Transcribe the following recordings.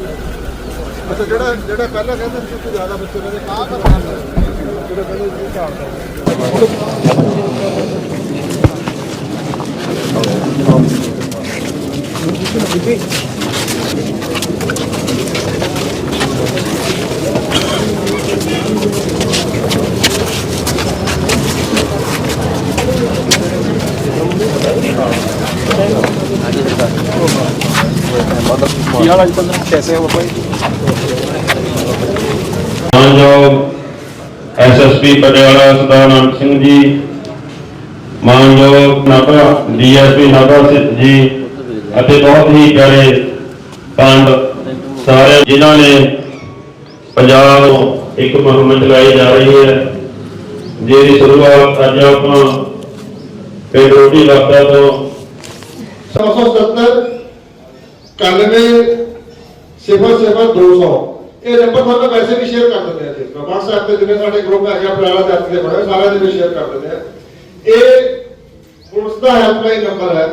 ਅੱਛਾ, ਜਿਹੜਾ ਜਿਹੜਾ ਪਹਿਲਾਂ ਕਹਿੰਦੇ ਸੀ ਕਿ ਜ਼ਿਆਦਾ ਬੱਚੇ ਨੇ ਕਾਹ ਕਰਨਾ ਜਿਹੜਾ ਕਹਿੰਦੇ ਸੀ ਝਾੜਦਾ ਮਾਨਯੋਗ ਐਸਐਸਪੀ ਪਟਿਆਲਾ ਸਰਦਾਰ ਸਿੰਘ ਜੀ, ਮਾਨਯੋਗ ਨਾਭਾ, ਡੀਐਸਪੀ ਨਾਭਾ ਜੀ ਅਤੇ ਬਹੁਤ ਹੀ ਪਿਆਰੇ ਪੰਡ ਸਾਰੇ ਜਿਨ੍ਹਾਂ ਨੇ ਪੰਜਾਬ ਨੂੰ ਇੱਕ ਮੁਹਿੰਮ ਚਲਾਈ ਜਾ ਰਹੀ ਹੈ, ਜਿਹਦੀ ਸ਼ੁਰੂਆਤ ਅੱਜ ਆਪਾਂ ਪਿੰਡ ਰੋਟੀ ਤੋਂ 970 91 ਸਿਫਰ ਸਿਫਰ 200 ਇਹ ਨੰਬਰ ਤੁਹਾਨੂੰ ਵੈਸੇ ਵੀ ਸ਼ੇਅਰ ਕਰ ਦਿੰਦੇ ਆ ਜੀ। WhatsApp ਤੇ ਜਿਵੇਂ ਸਾਡੇ ਗਰੁੱਪ ਹੈਗਾ ਪਟਿਆਲਾ ਦੇ ਦੇ ਬਣੇ ਸਾਰਿਆਂ ਦੇ ਸ਼ੇਅਰ ਕਰ ਦਿੰਦੇ ਆ। ਇਹ ਪੁਲਿਸ ਦਾ ਹੈਲਪਲਾਈਨ ਨੰਬਰ ਹੈ।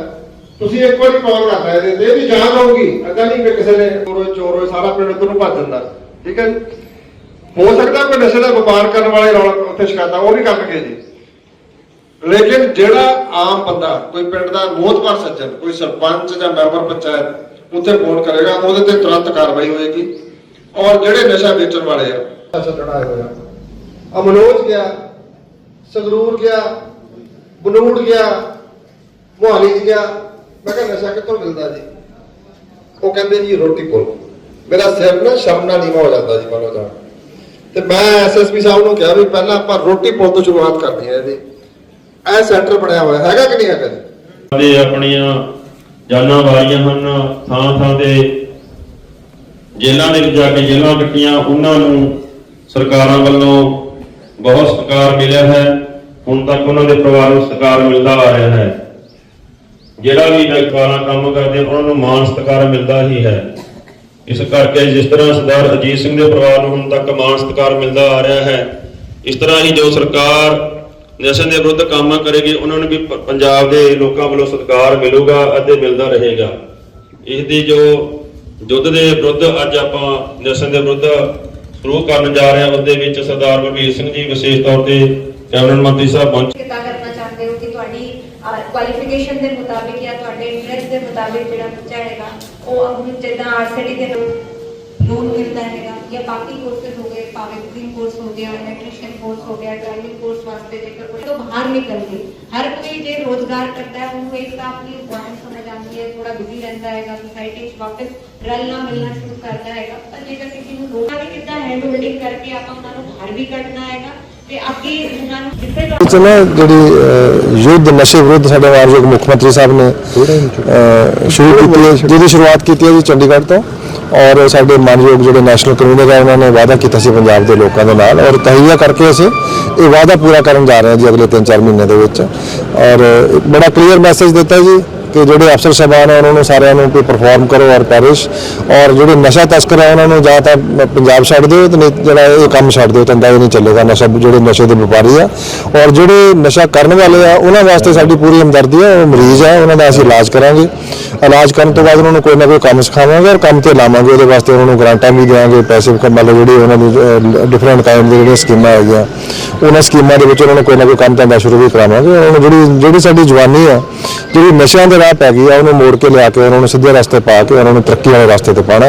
ਤੁਸੀਂ ਇੱਕ ਵਾਰੀ ਕਾਲ ਕਰਨਾ ਇਹਦੇ ਤੇ ਵੀ ਜਾਣ ਹੋਊਗੀ ਅੱਗਾ ਨਹੀਂ ਕਿ ਕਿਸੇ ਨੇ ਚੋਰੋ ਚੋਰੋ ਸਾਰਾ ਪਿੰਡ ਉੱਧਰ ਭੱਜ ਜਾਂਦਾ ਠੀਕ ਹੈ ਹੋ ਸਕਦਾ ਕੋਈ ਨਸ਼ੇ ਦਾ ਵਪਾਰ ਕਰਨ ਵਾਲੇ ਰੌਲਾ ਉੱਥੇ ਸ਼ਿਕਾਇਤਾਂ ਉਹ ਵੀ ਕਰਨਗੇ ਜੀ। ਲੇਕਿਨ ਜਿਹੜਾ ਆਮ ਬੰਦਾ, ਕੋਈ ਪਿੰਡ ਦਾ ਮੋਹਤਵਾਰ ਸੱਜਣ, ਕੋਈ ਸਰਪੰਚ ਜਾਂ ਮੈਂਬਰ ਪੰਚਾਇਤ ਉੱਥੇ ਫੋਨ ਕਰੇਗਾ ਉਹਦੇ ਤੇ ਤੁਰੰਤ ਕਾਰਵਾਈ ਹੋਏਗੀ। ਔਰ ਜਿਹੜੇ ਨਸ਼ਾ ਵੇਚਣ ਵਾਲੇ ਆ। ਸੱਜਣਾ ਹੋਇਆ। ਆ ਮਨੋਜ ਗਿਆ ਸੰਗਰੂਰ ਗਿਆ ਬਨੂੜ ਗਿਆ ਮੁਹਾਲੀ ਚ ਗਿਆ। ਮੈਂ ਕਿਹਾ ਨਸ਼ਾ ਕਿੱਥੋਂ ਮਿਲਦਾ ਜੀ? ਉਹ ਕਹਿੰਦੇ ਜੀ ਰੋਟੀ ਪੁੱਲ ਮੇਰਾ ਸਿਰ ਨਾ ਸ਼ਰਮ ਨਾਲ ਨੀਵਾ ਹੋ ਜਾਂਦਾ ਜੀ ਮੰਨੋ ਤਾਂ ਤੇ ਮੈਂ ਐਸਐਸਪੀ ਸਾਹਿਬ ਨੂੰ ਕਿਹਾ ਵੀ ਪਹਿਲਾਂ ਆਪਾਂ ਰੋਟੀ ਪੁੱਲ ਤੋਂ ਸ਼ੁਰੂਆਤ ਕਰਨੀ ਹੈ ਇਹਦੀ ਇਹ ਸੈਂਟਰ ਬਣਿਆ ਹੋਇਆ ਹੈਗਾ ਕਿ ਨਹੀਂ ਹੈਗਾ ਜੀ? ਦੇ ਆਪਣੀਆਂ ਜਾਨਾਂ ਵਾਰੀਆਂ ਹਨ, ਥਾਂ ਥਾਂ ਤੇ ਜੇਲ੍ਹਾਂ ਦੇ ਵਿੱਚ ਜਾ ਕੇ ਜੇਲ੍ਹਾਂ ਕੱਟੀਆਂ, ਉਹਨਾਂ ਨੂੰ ਸਰਕਾਰਾਂ ਵੱਲੋਂ ਬਹੁਤ ਸਤਿਕਾਰ ਮਿਲਿਆ ਹੈ। ਹੁਣ ਤੱਕ ਉਹਨਾਂ ਦੇ ਪਰਿਵਾਰ ਨੂੰ ਸਤਿਕਾਰ ਮਿਲਦਾ ਆ ਰਿਹਾ ਹੈ। ਜਿਹੜਾ ਵੀ ਡਾਕਟਰਾਂ ਕੰਮ ਕਰਦੇ ਉਹਨਾਂ ਨੂੰ ਮਾਣ ਸਤਿਕਾਰ ਮਿਲਦਾ ਹੀ ਹੈ। ਇਸ ਕਰਕੇ ਜਿਸ ਤਰ੍ਹਾਂ ਸਰਦਾਰ ਅਜੀਤ ਸਿੰਘ ਦੇ ਪਰਿਵਾਰ ਨੂੰ ਹੁਣ ਤੱਕ ਮਾਣ ਸਤਿਕਾਰ ਮਿਲਦਾ ਆ ਰਿਹਾ ਹੈ, ਇਸ ਤਰ੍ਹਾਂ ਹੀ ਜੋ ਸਰਕਾਰ ਨਸ਼ੇ ਦੇ ਵਿਰੁੱਧ ਕੰਮ ਕਰੇਗੀ, ਉਹਨਾਂ ਨੂੰ ਵੀ ਪੰਜਾਬ ਦੇ ਲੋਕਾਂ ਵੱਲੋਂ ਸਤਿਕਾਰ ਮਿਲੂਗਾ ਅਤੇ ਮਿਲਦਾ ਰਹੇਗਾ। ਇਸ ਦੀ ਜੋ ਯੁੱਧ ਦੇ ਵਿਰੁੱਧ ਅੱਜ ਆਪਾਂ ਨਸ਼ੇ ਦੇ ਵਿਰੁੱਧ ਸ਼ੁਰੂ ਕਰਨ ਜਾ ਰਹੇ ਹਾਂ ਉਸ ਦੇ ਵਿੱਚ ਸਰਦਾਰ ਬਲਬੀਰ ਸਿੰਘ ਜੀ ਵਿਸ਼ੇਸ਼ ਤੌਰ ਤੇ ਕੈਬਨਿਟ ਮੰਤਰੀ ਸਾਹਿਬ ਪਹੁੰਚ ਕਿੱਦਾਂ ਕਰਨਾ ਚਾਹੁੰਦੇ ਹੋ ਕਿ ਤੁਹਾਡੀ ਕੁਆਲੀਫਿਕੇਸ਼ਨ ਦੇ ਮੁਤਾਬਿਕ ਜਾਂ ਤੁਹਾਡੇ ਇੰਟਰਸਟ ਦੇ ਮੁਤਾਬਿਕ ਜਿਹੜਾ ਬੱਚਾ ਹੈਗਾ, ਉਹ ਹੁਣ ਜਿੱਦਾਂ ਆਰਸੀਟੀ ਦੇ ਲੋਨ ਮਿਲਦਾ ਹੈਗਾ। ਜਾਂ ਬਾਕੀ ਕੋਰਸਸ ਹੋ ਗਏ ਭਾਵੇਂ ਕੁਕਿੰਗ ਕੋਰਸ ਹੋ ਗਿਆ ਇਲੈਕਟ੍ਰੀਸ਼ੀਅਨ ਕੋਰਸ ਹੋ ਗਿਆ ਡਰਾਈਵਿੰਗ ਕੋਰਸ ਵਾਸਤੇ ਜੇਕਰ ਕੋਈ ਤੋਂ ਬਾਹਰ ਨਿਕਲ ਕੇ ਹਰ ਕੋਈ ਜੇ ਰੋਜ਼ਗਾਰ ਕਰਦਾ ਹੈ, ਉਹਨੂੰ ਇੱਕ ਤਾਂ ਆਪਣੀ ਇੰਪੋਰਟੈਂਸ ਸਮਝ ਆਉਂਦੀ ਹੈ ਥੋੜਾ ਬਿਜ਼ੀ ਰਹਿੰਦਾ ਹੈਗਾ ਸੋਸਾਇਟੀ 'ਚ ਵਾਪਸ ਰਲਣਾ ਮਿਲਣਾ ਸ਼ੁਰੂ ਕਰਦਾ ਹੈਗਾ, ਪਰ ਜੇਕਰ ਕਿਸੇ ਨੂੰ ਰੋਣਾ ਵੀ ਕਿੱਦਾਂ ਹੈਂਡ ਹੋਲਡਿੰਗ ਕਰਕੇ ਆਪਾਂ ਉਹਨਾਂ ਨੂੰ ਬਾਹਰ ਵੀ ਕੱਢਣਾ ਹੈਗਾ ਨਾ ਜਿਹੜੀ ਯੁੱਧ ਨਸ਼ੇ ਵਿਰੁੱਧ ਸਾਡੇ ਮਾਨਯੋਗ ਮੁੱਖ ਮੰਤਰੀ ਸਾਹਿਬ ਨੇ ਸ਼ੁਰੂ ਕੀਤੀ ਹੈ ਜਿਹਦੀ ਸ਼ੁਰੂਆਤ ਕੀਤੀ ਹੈ ਜੀ ਚੰਡੀਗੜ੍ਹ ਤੋਂ। ਔਰ ਸਾਡੇ ਮਾਨਯੋਗ ਜਿਹੜੇ ਨੈਸ਼ਨਲ ਕਨਵੀਨਰ ਹੈ ਉਹਨਾਂ ਨੇ ਵਾਅਦਾ ਕੀਤਾ ਸੀ ਪੰਜਾਬ ਦੇ ਲੋਕਾਂ ਦੇ ਨਾਲ। ਔਰ ਤਹੀਆ ਕਰਕੇ ਅਸੀਂ ਇਹ ਵਾਅਦਾ ਪੂਰਾ ਕਰਨ ਜਾ ਰਹੇ ਹਾਂ ਜੀ ਅਗਲੇ 3-4 ਮਹੀਨੇ ਦੇ ਵਿੱਚ। ਔਰ ਬੜਾ ਕਲੀਅਰ ਮੈਸੇਜ ਦਿੱਤਾ ਜੀ ਕਿ ਜਿਹੜੇ ਅਫਸਰ ਸਾਹਿਬਾਨ ਆ, ਉਹਨਾਂ ਨੂੰ ਸਾਰਿਆਂ ਨੂੰ ਕੋਈ ਪਰਫਾਰਮ ਕਰੋ ਔਰ ਪੈਰਿਸ਼ ਔਰ ਜਿਹੜੇ ਨਸ਼ਾ ਤਸਕਰ ਆ, ਉਹਨਾਂ ਨੂੰ ਜਾਂ ਤਾਂ ਪੰਜਾਬ ਛੱਡ ਦਿਓ ਤੇ ਨਹੀਂ ਜਿਹੜਾ ਇਹ ਕੰਮ ਛੱਡ ਦਿਓ, ਧੰਦਾ ਇਹ ਨਹੀਂ ਚੱਲੇਗਾ। ਨਸ਼ਾ, ਜਿਹੜੇ ਨਸ਼ੇ ਦੇ ਵਪਾਰੀ ਆ। ਔਰ ਜਿਹੜੇ ਨਸ਼ਾ ਕਰਨ ਵਾਲੇ ਆ, ਉਹਨਾਂ ਵਾਸਤੇ ਸਾਡੀ ਪੂਰੀ ਹਮਦਰਦੀ ਆ, ਉਹ ਮਰੀਜ਼ ਆ, ਉਹਨਾਂ ਦਾ ਅਸੀਂ ਇਲਾਜ ਕਰਾਂਗੇ। ਇਲਾਜ ਕਰਨ ਤੋਂ ਬਾਅਦ ਉਹਨਾਂ ਨੂੰ ਕੋਈ ਨਾ ਕੋਈ ਕੰਮ ਸਿਖਾਵਾਂਗੇ ਔਰ ਕੰਮ ਤੇ ਲਾਵਾਂਗੇ। ਉਹਦੇ ਵਾਸਤੇ ਉਹਨਾਂ ਨੂੰ ਗ੍ਰਾਂਟਾਂ ਵੀ ਦੇਵਾਂਗੇ ਪੈਸੇ ਮੰਨ ਲਓ। ਜਿਹੜੀ ਉਹਨਾਂ ਦੀ ਡਿਫਰੈਂਟ ਕਾਈਂਡ ਦੀ ਜਿਹੜੀਆਂ ਸਕੀਮਾਂ ਹੈਗੀਆਂ, ਉਹਨਾਂ ਸਕੀਮਾਂ ਦੇ ਵਿੱਚ ਉਹਨਾਂ ਨੂੰ ਕੋਈ ਨਾ ਕੋਈ ਕੰਮ ਧੰਦਾ ਸ਼ੁਰੂ ਵੀ ਕਰਾਵਾਂਗੇ। ਉਹਨਾਂ ਨੂੰ ਜਿਹੜੀ ਜਿਹੜੀ ਸਾਡੀ ਜਵਾਨੀ ਆ, ਜਿਹੜੀ ਨਸ਼ਿਆਂ ਦੇ ਰਾਹ ਪੈ ਗਈ ਆ ਉਹਨੂੰ ਮੋੜ ਕੇ ਲਿਆ ਕੇ ਉਹਨਾਂ ਨੂੰ ਸਿੱਧੇ ਰਸਤੇ ਪਾ ਕੇ ਉਹਨਾਂ ਨੂੰ ਤਰੱਕੀ ਵਾਲੇ ਰਸਤੇ ਤੇ ਪਾਣਾ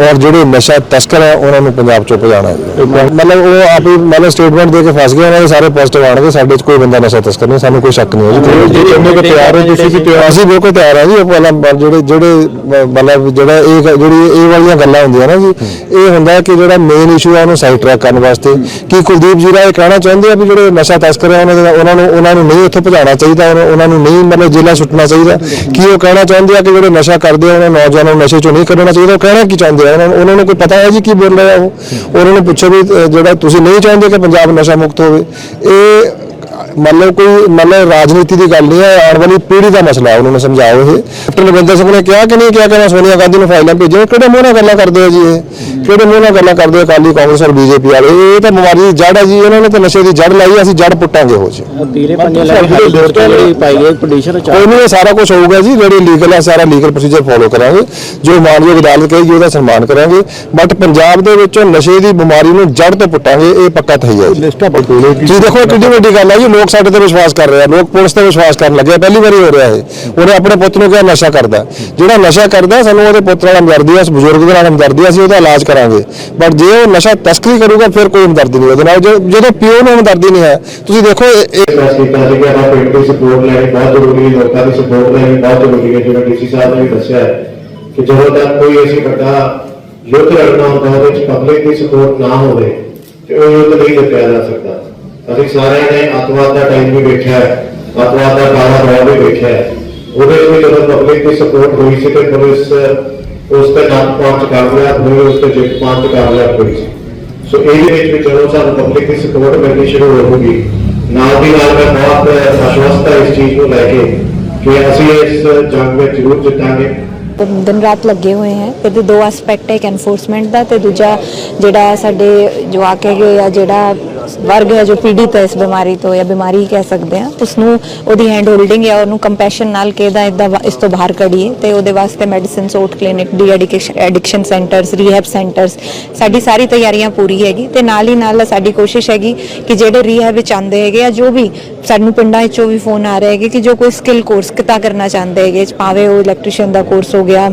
ਔਰ ਜਿਹੜੇ ਨਸ਼ਾ ਤਸਕਰ ਆ ਉਹਨਾਂ ਨੂੰ ਪੰਜਾਬ ਚੋਂ ਭਜਾਣਾ ਹੈ। ਮਤਲਬ ਉਹ ਆਪ ਹੀ ਮਤਲਬ ਸਟੇਟਮੈਂਟ ਦੇ ਕੇ ਫਸ ਗਏ ਉਹਨਾਂ ਦੇ ਸਾਰੇ ਪੋਜ਼ਿਟਿਵ ਆਣਗੇ ਸਾਡੇ 'ਚ ਕੋਈ ਬੰਦਾ ਨਸ਼ਾ ਤਸਕਰ ਨਹੀਂ ਸਾਨੂੰ ਕੋਈ ਸ਼ੱਕ ਨਹੀਂ ਹੈ। ਜੀ ਇੰਨੇ ਕੋ ਤਿਆਰ ਹੋ ਤੁਸੀਂ ਵੀ ਤਿਆਰ ਅਸੀਂ ਬਿਲਕੁਲ ਤਿਆਰ ਹਾਂ ਜੀ ਉਹ ਪਹਿਲਾਂ ਬ- ਜਿਹੜੇ ਜਿਹੜੇ ਮਤਲਬ ਜਿਹੜਾ ਇਹ ਜਿਹੜੀ ਇਹ ਵਾਲੀਆਂ ਗੱਲਾਂ ਹੁੰਦੀਆਂ ਨਾ ਜੀ ਇਹ ਹੁੰਦਾ ਕਿ ਜਿਹੜਾ ਮੇਨ ਇਸ਼ੂ ਆ ਉਹਨੂੰ ਸਾਈਡ ਟਰੈਕ ਕਰਨ ਵਾਸਤੇ। ਕੀ ਕੁਲਦੀਪ ਜੀ ਇਹ ਕਹਿਣਾ ਚਾਹੁੰਦੇ ਆ ਵੀ ਜਿਹੜੇ ਨਸ਼ਾ ਤਸਕਰ ਆ ਉਹਨਾਂ ਨੂੰ ਉਹਨਾਂ ਨੂੰ ਨਹੀਂ ਉੱਥੋਂ ਭਜਾਉਣਾ ਚਾਹੀਦਾ ਉਹਨਾਂ ਨੂੰ ਨਹੀਂ ਮਤਲਬ ਜੇਲ੍ਹਾਂ ਸੁੱਟਣਾ ਚਾਹੀਦਾ। ਕੀ ਉਹ ਕਹਿਣਾ ਚਾਹੁੰਦੇ ਆ ਕਿ ਜਿਹੜੇ ਨਸ਼ਾ ਕਰਦੇ ਆ ਉਹਨਾਂ ਨੌਜਵਾਨਾਂ ਨੂੰ ਨਸ਼ੇ ਚੋਂ ਨਹੀਂ ਕੱਢਣਾ ਚਾਹੀਦਾ ਉਹ ਕਹਿਣਾ ਕੀ ਚਾਹੁੰਦੇ ਆ? ਉਹਨਾਂ ਨੂੰ ਉਹਨਾਂ ਨੂੰ ਕੋਈ ਪਤਾ ਹੈ ਜੀ ਕੀ ਬੋਲ ਰਹੇ ਉਹ? ਉਹਨਾਂ ਨੂੰ ਪੁੱਛੋ ਵੀ ਜਿਹੜਾ ਤੁਸੀਂ ਨਹੀਂ ਚਾਹੁੰਦੇ ਕਿ ਪੰਜਾਬ ਨਸ਼ਾ ਮੁਕਤ ਹੋਵੇ। ਇਹ ਮੰਨ ਲਓ ਕੋਈ ਮੰਨ ਲਓ ਰਾਜਨੀਤੀ ਦੀ ਗੱਲ ਨਹੀਂ ਹੈ ਆਉਣ ਵਾਲੀ ਪੀੜ੍ਹੀ ਦਾ ਮਸਲਾ ਹੈ ਉਹਨਾਂ ਨੂੰ ਸਮਝਾਓ ਇਹ। ਕੈਪਟਨ ਅਮਰਿੰਦਰ ਸਿੰਘ ਨੇ ਕਿਹਾ ਕਿ ਨਹੀਂ ਕਿਹਾ ਕਿ ਮੈਂ ਸੋਨੀਆ ਗਾਂਧੀ ਨੂੰ ਫਾਈਲਾਂ ਭੇਜੀਆਂ ਕਿਹੜੇ ਮੂੰਹ ਨਾਲ ਗੱਲਾਂ ਕਰਦੇ ਹੋ ਜੀ ਇਹ? ਕਿਹੜੇ ਮੂੰਹ ਨਾਲ ਗੱਲਾਂ ਕਰਦੇ ਹੋ ਅਕਾਲੀ ਕਾਂਗਰਸ ਔਰ ਬੀਜੇਪੀ ਵਾਲੇ? ਇਹ ਤਾਂ ਬਿਮਾਰੀ ਦੀ ਜੜ ਹੈ ਜੀ ਇਹਨਾਂ ਨੇ ਤਾਂ ਨਸ਼ੇ ਦੀ ਜੜ ਲਾਈ ਹੈ, ਅਸੀਂ ਜੜ ਪੁੱਟਾਂਗੇ ਉਹ ਜੀ। ਤੀਰੇ ਪੰਨੇ ਕੇ ਪਾਈ ਗਈ ਕੋਈ ਨਹੀਂ ਇਹ ਸਾਰਾ ਕੁਝ ਹੋਊਗਾ ਜੀ ਜਿਹੜੇ ਲੀਗਲ ਹੈ ਸਾਰਾ ਲੀਗਲ ਪ੍ਰੋਸੀਜਰ ਫੋਲੋ ਕਰਾਂਗੇ। ਜੋ ਮਾਨਯੋਗ ਅਦਾਲਤ ਕਹੇਗੀ ਉਹਦਾ ਸਨਮਾਨ ਕਰਾਂਗੇ। ਬਟ ਪੰਜਾਬ ਦੇ ਵਿੱਚ ਨਸ਼ੇ ਦੀ ਬਿਮਾਰੀ ਨੂੰ ਜੜ ਤੋਂ ਪੁੱਟਾਂਗੇ ਇਹ ਪੱਕਾ ਤਹੀ ਹੈ ਜੀ। ਦੇਖੋ ਕਿੰਨੀ ਵੱਡੀ ਗੱਲ ਹੈ ਜੀ ਲੋਕ ਸਾਡੇ ਤੇ ਵਿਸ਼ਵਾਸ ਕਰ ਰਹੇ ਆ ਲੋਕ ਪੁਲਿਸ ਤੇ ਵਿਸ਼ਵਾਸ ਕਰਨ ਲੱਗੇ ਪਹਿਲੀ ਵਾਰੀ ਹੋ ਰਿਹਾ ਇਹ। ਉਹਨੇ ਆਪਣੇ ਪੁੱਤ ਨੂੰ ਕਿਹਾ ਨਸ਼ਾ ਕਰਦਾ। ਜਿਹੜਾ ਨਸ਼ਾ ਕਰਦਾ, ਸਾਨੂੰ ਉਹਦੇ ਪੁੱਤ ਨਾਲ ਹਮਦਰਦੀ ਹੈ ਉਸ ਬਜ਼ੁਰਗ ਦੇ ਨਾਲ ਹਮਦਰਦੀ ਹੈ ਅਸੀਂ ਉਹਦਾ ਇਲਾਜ ਕਰਾਂਗੇ। ਬਟ ਜੇ ਉਹ ਨਸ਼ਾ ਤਸਕਰੀ ਕਰੂਗਾ, ਫਿਰ ਕੋਈ ਹਮਦਰਦੀ ਨਹੀਂ ਉਹਦੇ ਨਾਲ। ਜਦੋਂ ਪਿਓ ਨੂੰ ਹਮਦਰਦੀ ਨਹੀਂ ਹੈ, ਤੁਸੀਂ ਦੇਖੋ ਇਹ- ਕੀਤਾ ਸੀ ਕਿ ਆਪਾਂ ਪਿੰਡ ਦੀ ਸਪੋਰਟ ਲੈਣੀ, ਬਹੁਤ ਜ਼ਰੂਰੀ ਹੈ, ਲੋਕਾਂ ਦੀ ਸਪੋਰਟ ਲੈਣੀ ਬਹੁਤ ਜ਼ਰੂਰੀ ਹੈ। ਜਿਵੇਂ ਡੀਸੀ ਸਾਹਿਬ ਨੇ ਵੀ ਦੱਸਿਆ ਕਿ ਜਦੋਂ ਤੱਕ ਕੋਈ ਅਸੀਂ ਵੱਡਾ ਯੁੱਧ ਲੜਨਾ ਹੁੰਦਾ, ਉਹਦੇ ਵਿੱਚ ਪਬਲਿਕ ਦੀ ਸਪੋਰਟ ਨਾ ਹੋਵੇ, ਤੇ ਉਹ ਯੁੱਧ ਨਹੀਂ ਜਿੱਤਿਆ ਜਾ ਸਕਦਾ। ਅਸੀਂ ਸਾਰਿਆਂ ਨੇ ਅੱਤਵਾਦ ਦਾ ਟਾਈਮ ਵੀ ਵੇਖਿਆ ਹੈ, ਅੱਤਵਾਦ ਦਾ ਕਾਲਾ ਦੌਰ ਵੀ ਵੇਖਿਆ ਹੈ। ਉਹਦੇ ਵਿੱਚ ਜਦੋਂ ਪਬਲਿਕ ਦੀ ਸਪੋਰਟ ਹੋਈ ਸੀ ਤੇ ਪੁਲਿਸ ਉਸ ਤੇ ਨੱਕ ਪਹੁੰਚ ਕਰ ਲਿਆ ਹੋਈ ਉਸ ਤੇ ਜਿੱਤ ਪਹੁੰਚ ਕਰ ਲਿਆ ਹੋਈ ਸੋ ਇਹਦੇ ਵਿੱਚ ਵੀ ਜਦੋਂ ਸਾਨੂੰ ਪਬਲਿਕ ਦੀ ਸਪੋਰਟ ਮਿਲਣੀ ਸ਼ੁਰੂ ਹੋਵੇਗੀ ਨਾਲ ਦੀ ਨਾਲ ਮੈਂ ਬਹੁਤ ਆਸ਼ਵਸਤ ਹਾਂ ਇਸ ਚੀਜ਼ ਨੂੰ ਲੈ ਕੇ ਕਿ ਅਸੀਂ ਇਸ ਜੰਗ ਵਿੱਚ ਜ਼ਰੂਰ ਜਿੱਤਾਂਗੇ। ਦਿਨ ਰਾਤ ਲੱਗੇ ਹੋਏ ਹੈ। ਇਹਦੇ ਦੋ ਐਸਪੈਕਟ ਹੈ, ਇੱਕ ਐਨਫੋਰਸਮੈਂਟ ਦਾ ਤੇ ਦੂਜਾ ਜਿਹੜਾ ਸਾਡੇ ਜਵਾਕ ਹੈਗੇ ਆ, ਜਿਹੜਾ ਵਰਗ ਹੈ ਜੋ ਪੀੜਿਤ ਹੈ ਇਸ ਬਿਮਾਰੀ ਤੋਂ ਜਾਂ ਬਿਮਾਰੀ ਕਹਿ ਸਕਦੇ ਆ ਉਸ ਨੂੰ ਉਹਦੀ ਹੈਂਡ ਹੋਲਡਿੰਗ ਜਾਂ ਉਹਨੂੰ ਕੰਪੈਸ਼ਨ ਨਾਲ ਕਿਹਦਾ ਇਦਾਂ ਇਸ ਤੋਂ ਬਾਹਰ ਕੱਢੀਏ ਤੇ ਉਹਦੇ ਵਾਸਤੇ ਮੈਡੀਸਿਨ ਸੋਟ clinic de addiction centres rehab centres ਸਾਡੀ ਸਾਰੀ ਤਿਆਰੀਆਂ ਪੂਰੀ ਹੈਗੀ ਤੇ ਨਾਲ ਹੀ ਨਾਲ ਸਾਡੀ ਕੋਸ਼ਿਸ਼ ਹੈਗੀ ਕਿ ਜਿਹੜੇ ਰੀਹੈਬ ਵਿੱਚ ਆਉਂਦੇ ਹੈਗੇ ਆ, ਜੋ ਵੀ ਸਾਨੂੰ ਪਿੰਡਾਂ ਵਿੱਚੋਂ ਵੀ ਫੋਨ ਆ ਰਹੇ ਹੈਗੇ ਕਿ ਜੋ ਕੋਈ ਸਕਿੱਲ ਕੋਰਸ ਕਿਤਾ ਕਰਨਾ ਚਾਹੁੰਦੇ ਹੈਗੇ, ਭਾਵੇਂ ਉਹ ਇਲੈਕਟ੍ਰੀਸ਼ੀਅਨ ਦਾ ਕੋਰਸ ਹੋ ਗਿਆ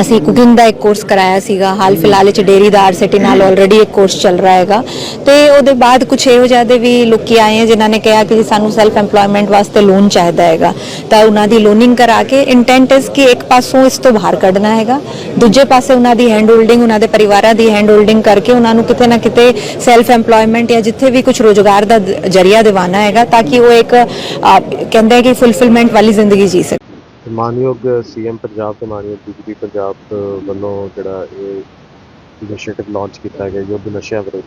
ਅਸੀਂ ਕੁਕਿੰਗ ਦਾ ਇੱਕ ਕੋਰਸ ਕਰਾਇਆ ਸੀਗਾ। ਹਾਲ ਫਿਲਹਾਲ ਵਿੱਚ ਡੇਰੀ ਦਾ ਆਰਸਿਟੀ ਨਾਲ ਆਲਰੇਡੀ ਇੱਕ ਕੋਰਸ ਚੱਲ ਰਿਹਾ ਹੈਗਾ। ਤੇ ਉਹਦੇ ਬਾਅਦ ਕੁਝ ਇਹੋ ਜਿਹੇ ਦੇ ਵੀ ਲੋਕੀ ਆਏ ਆ ਜਿਨ੍ਹਾਂ ਨੇ ਕਿਹਾ ਕਿ ਸਾਨੂੰ ਸੈਲਫ ਏਮਪਲੋਇਮੈਂਟ ਵਾਸਤੇ ਲੋਨ ਚਾਹੀਦਾ ਹੈਗਾ। ਤਾਂ ਉਹਨਾਂ ਦੀ ਲੋਨਿੰਗ ਕਰਾ ਕੇ ਇੰਟੈਂਟ ਇਸ ਕਿ ਇੱਕ ਪਾਸੋਂ ਇਸ ਤੋਂ ਬਾਹਰ ਕੱਢਣਾ ਹੈਗਾ। ਦੂਜੇ ਪਾਸੇ ਉਹਨਾਂ ਦੀ ਹੈਂਡ ਹੋਲਡਿੰਗ ਉਹਨਾਂ ਦੇ ਪਰਿਵਾਰਾਂ ਦੀ ਹੈਂਡ ਹੋਲਡਿੰਗ ਕਰਕੇ ਉਹਨਾਂ ਨੂੰ ਕਿਤੇ ਨਾ ਕਿਤੇ ਸੈਲਫ ਏਮਪਲੋਇਮੈਂਟ ਜਾਂ ਜਿੱਥੇ ਵੀ ਕੁਝ ਰੋਜ਼ਗਾਰ ਦਾ ਜ਼ਰੀਆ ਦਿਵਾਨਾ ਹੈਗਾ ਤਾਂ ਕਿ ਉਹ ਇੱਕ ਕਹਿੰਦੇ ਕਿ ਫੁੱਲਫਿਲਮੈਂਟ ਵਾਲੀ ਜ਼ਿੰਦਗੀ ਜੀ ਸਕੇ ਤੇ ਮਾਨਯੋਗ ਸੀਐਮ ਪੰਜਾਬ ਤੇ ਮਾਨਯੋਗ ਡੀਜੀਪੀ ਪੰਜਾਬ ਵੱਲੋਂ ਜਿਹੜਾ ਇਹ ਇਨੀਸ਼ੀਏਟਿਵ ਲਾਂਚ ਕੀਤਾ ਗਿਆ, ਯੁੱਧ ਨਸ਼ਿਆਂ ਵਿਰੁੱਧ,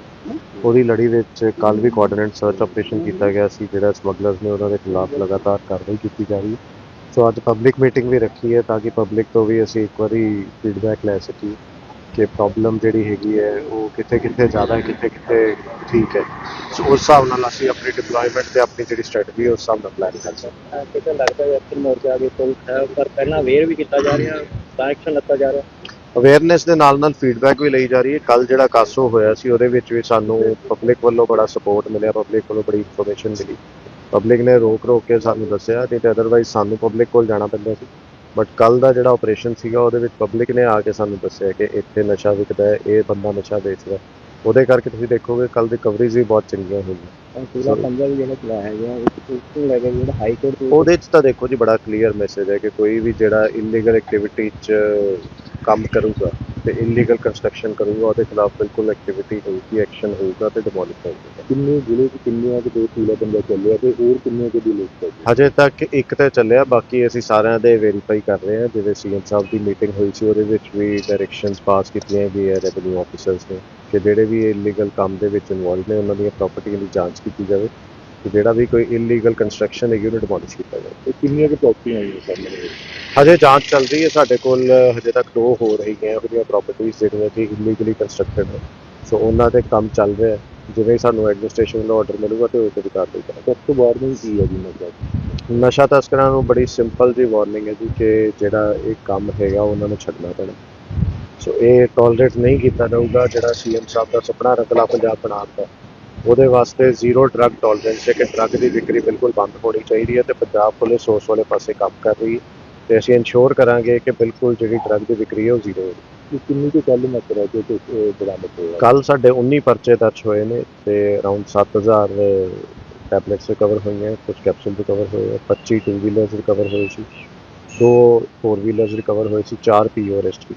ਉਹਦੀ ਲੜੀ ਵਿੱਚ ਕੱਲ ਵੀ ਕੋਆਰਡੀਨੇਟ ਸਰਚ ਆਪਰੇਸ਼ਨ ਕੀਤਾ ਗਿਆ ਸੀ, ਜਿਹੜਾ ਸਮਗਲਰਸ ਨੇ ਉਹਨਾਂ ਦੇ ਖਿਲਾਫ ਲਗਾਤਾਰ ਕਾਰਵਾਈ ਕੀਤੀ ਜਾ ਰਹੀ ਹੈ। ਸੋ ਅੱਜ ਪਬਲਿਕ ਮੀਟਿੰਗ ਵੀ ਰੱਖੀ ਹੈ ਤਾਂ ਕਿ ਪਬਲਿਕ ਤੋਂ ਵੀ ਅਸੀਂ ਇੱਕ ਵਾਰੀ ਫੀਡਬੈਕ ਲੈ ਸਕੀਏ। ਕਿ ਪ੍ਰੋਬਲਮ ਜਿਹੜੀ ਹੈਗੀ ਹੈ ਉਹ ਕਿੱਥੇ ਕਿੱਥੇ ਜ਼ਿਆਦਾ ਹੈ ਕਿੱਥੇ ਕਿੱਥੇ ਠੀਕ ਹੈ। ਸੋ ਉਸ ਹਿਸਾਬ ਨਾਲ ਅਸੀਂ ਆਪਣੀ ਡਿਪਲੋਇਮੈਂਟ ਤੇ ਆਪਣੀ ਜਿਹੜੀ ਸਟ੍ਰੈਟਜੀ ਹੈ ਉਸ ਹਿਸਾਬ ਨਾਲ ਪਲਾਨ ਕਰ ਸਕਦੇ ਹਾਂ। ਕਿਤੇ ਲੱਗਦਾ ਹੈ ਕਿ ਮੋਰਚਾ ਦੇ ਕੋਲ ਪਰ ਪਹਿਲਾਂ ਅਵੇਅਰ ਵੀ ਕੀਤਾ ਜਾ ਰਿਹਾ ਤਾਂ ਐਕਸ਼ਨ ਲੱਤਾ ਜਾ ਰਿਹਾ। ਅਵੇਅਰਨੈਸ ਦੇ ਨਾਲ ਨਾਲ ਫੀਡਬੈਕ ਵੀ ਲਈ ਜਾ ਰਹੀ ਹੈ। ਕੱਲ ਜਿਹੜਾ ਕਾਸੋ ਹੋਇਆ ਸੀ ਉਹਦੇ ਵਿੱਚ ਵੀ ਸਾਨੂੰ ਪਬਲਿਕ ਵੱਲੋਂ ਬੜਾ ਸਪੋਰਟ ਮਿਲਿਆ ਪਬਲਿਕ ਵੱਲੋਂ ਬੜੀ ਇਨਫੋਰਮੇਸ਼ਨ ਮਿਲੀ। ਪਬਲਿਕ ਨੇ ਰੋਕ ਰੋਕ ਕੇ ਸਾਨੂੰ ਦੱਸਿਆ ਤੇ ਅਦਰਵਾਈਜ਼ ਸਾਨੂੰ ਪਬਲਿਕ ਕੋਲ ਜਾਣਾ ਪੈਂਦਾ ਸੀ। ਬਟ ਕੱਲ ਦਾ ਜਿਹੜਾ ਆਪਰੇਸ਼ਨ ਸੀਗਾ ਉਹਦੇ ਵਿੱਚ ਪਬਲਿਕ ਨੇ ਆ ਕੇ ਸਾਨੂੰ ਦੱਸਿਆ ਕਿ ਇੱਥੇ ਨਸ਼ਾ ਵਿਕਦਾ ਹੈ ਇਹ ਬੰਦਾ ਨਸ਼ਾ ਵੇਚਦਾ। ਉਹਦੇ ਕਰਕੇ ਤੁਸੀਂ ਦੇਖੋਗੇ ਕੱਲ ਦੀ ਕਵਰੇਜ ਵੀ ਬਹੁਤ ਚੰਗੀਆਂ ਹੋਈਆਂ ਪੂਰਾ ਪੰਜਾਬ ਜਿਹੜਾ ਚਲਾਇਆ ਹੈਗਾ ਇੱਕ ਉਸ ਲੈ ਕੇ ਜਿਹੜਾ ਹਾਈ ਕੋਰਟ ਉਹਦੇ 'ਚ ਤਾਂ ਦੇਖੋ ਜੀ ਬੜਾ ਕਲੀਅਰ ਮੈਸੇਜ ਹੈ ਕਿ ਕੋਈ ਵੀ ਜਿਹੜਾ ਇਲੀਗਲ ਐਕਟੀਵਿਟੀ 'ਚ ਕੰਮ ਕਰੂਗਾ ਤੇ ਇਲੀਗਲ ਕੰਸਟਰਕਸ਼ਨ ਕਰੂਗਾ ਉਹਦੇ ਖਿਲਾਫ ਬਿਲਕੁਲ ਐਕਟੀਵਿਟੀ ਹੋਊਗੀ ਐਕਸ਼ਨ ਹੋਊਗਾ ਤੇ ਡਿਮੋਲਿਸ਼ ਹੋਊਗਾ ਕਿੰਨੇ ਜ਼ਿਲ੍ਹੇ ਚ ਕਿੰਨੀਆਂ ਕਿ ਪੂਰਾ ਪੰਜਾਬ ਚੱਲਿਆ ਤੇ ਹੋਰ ਕਿੰਨੇ ਕਿ ਦੀ ਲਿਸਟ ਹੈ ਹਜੇ ਤੱਕ ਇੱਕ ਤੇ ਚੱਲਿਆ ਬਾਕੀ ਅਸੀਂ ਸਾਰਿਆਂ ਦੇ ਵੈਰੀਫਾਈ ਕਰ ਰਹੇ ਹਾਂ ਜਿਵੇਂ ਸੀਐਮ ਸਾਹਿਬ ਦੀ ਮੀਟਿੰਗ ਹੋਈ ਸੀ ਉਹਦੇ ਵਿੱਚ ਵੀ ਡਾਇਰੈਕਸ਼ਨਸ ਪਾਸ ਕੀਤੀਆਂ ਗਈਆਂ ਰੈਵਨਿਊ ਆਫੀਸਰਸ ਨੇ ਕਿ ਜਿਹੜੇ ਵੀ ਇਲੀਗਲ ਕੰਮ ਦੇ ਵਿੱਚ ਇਨਵੋਲਵ ਨੇ ਉਹਨਾਂ ਦੀਆਂ ਪ੍ਰਾਪਰਟੀ ਦੀ ਜਾਂਚ ਕੀਤੀ ਜਾਵੇ। ਤੇ ਜਿਹੜਾ ਵੀ ਕੋਈ ਇਲੀਗਲ ਕੰਸਟਰਕਸ਼ਨ ਹੈਗੀ ਉਹਨੂੰ ਡਿਮੋਲਿਸ਼ ਕੀਤਾ ਜਾਵੇ। ਤੇ ਕਿੰਨੀਆਂ ਕਿ ਪ੍ਰਾਪਰਟੀਆਂ ਆਈਆਂ ਸਾਹਮਣੇ ਹਜੇ ਜਾਂਚ ਚੱਲ ਰਹੀ ਹੈ ਸਾਡੇ ਕੋਲ ਹਜੇ ਤੱਕ ਦੋ ਹੋ ਰਹੀਆਂ ਜਿਹੀਆਂ ਪ੍ਰਾਪਰਟੀਆਂ ਜਿਹੜੀਆਂ ਕਿ ਇਲੀਗਲੀ ਕੰਸਟਰਕਟਡ ਹੈ ਸੋ ਉਹਨਾਂ ਤੇ ਕੰਮ ਚੱਲ ਰਿਹਾ ਹੈ ਜਿਵੇਂ ਸਾਨੂੰ ਐਡਮਿਨਿਸਟ੍ਰੇਸ਼ਨ ਵੱਲੋਂ ਆਰਡਰ ਮਿਲੂਗਾ ਤੇ ਉਹ ਤੇ ਕਾਰਵਾਈ ਕਰਾਂਗੇ। ਸਭ ਤੋਂ ਵਾਰਨਿੰਗ ਕੀ ਹੈ ਜੀ ਮਤਲਬ ਨਸ਼ਾ ਤਸਕਰਾਂ ਨੂੰ ਬੜੀ ਸਿੰਪਲ ਜੀ ਵਾਰਨਿੰਗ ਹੈ ਜੀ ਕਿ ਜਿਹੜਾ ਇਹ ਕੰਮ ਹੈਗਾ ਉਹਨਾਂ ਨੂੰ ਛੱਡਣਾ ਪੈਣਾ। ਸੋ ਇਹ ਟੋਲਰੇਟ ਨਹੀਂ ਕੀਤਾ ਜਾਊਗਾ ਜਿਹੜਾ ਸੀਐਮ ਸਾਹਿਬ ਦਾ ਸੁਪਨਾ ਰੰਗਲਾ ਪੰਜਾਬ ਬਣਾਉਣ ਦਾ। ਉਹਦੇ ਵਾਸਤੇ ਜ਼ੀਰੋ ਡਰੱਗ ਟੋਲਰੈਂਸ ਹੈ ਕਿ ਡਰੱਗ ਦੀ ਵਿਕਰੀ ਬਿਲਕੁਲ ਬੰਦ ਹੋਣੀ ਚਾਹੀਦੀ ਹੈ ਤੇ ਪੰਜਾਬ ਪੁਲਿਸ ਉਸ ਵਾਲੇ ਪਾਸੇ ਕੰਮ ਕਰ ਰਹੀ ਹੈ ਤੇ ਅਸੀਂ ਇਨਸ਼ੋਰ ਕਰਾਂਗੇ ਕਿ ਬਿਲਕੁਲ ਜਿਹੜੀ ਡਰੱਗ ਦੀ ਵਿਕਰੀ ਹੈ ਉਹ ਜ਼ੀਰੋ ਹੋਵੇ। ਕਿੰਨੀ ਕੁ ਕੱਲ ਮਾਤਰਾ ਜੋ ਕਿ ਅਹ, ਬਰਾਮਦ ਹੋਇਆ ਕੱਲ ਸਾਡੇ 19 ਪਰਚੇ ਦਰਜ ਹੋਏ ਨੇ ਤੇ ਅਰਾਊਂਡ 7000 ਟੈਬਲੇਟਸ ਰਿਕਵਰ ਹੋਈਆਂ ਕੁਝ ਕੈਪਸੂਲ ਰਿਕਵਰ ਹੋਏ ਆ, 25 ਟੂ ਵੀਲਰਸ ਰਿਕਵਰ ਹੋਏ ਸੀ ਦੋ ਫੋਰ ਵੀਲਰਸ ਰਿਕਵਰ ਹੋਏ ਸੀ ਚਾਰ ਪੀਓ ਅਰੈਸਟ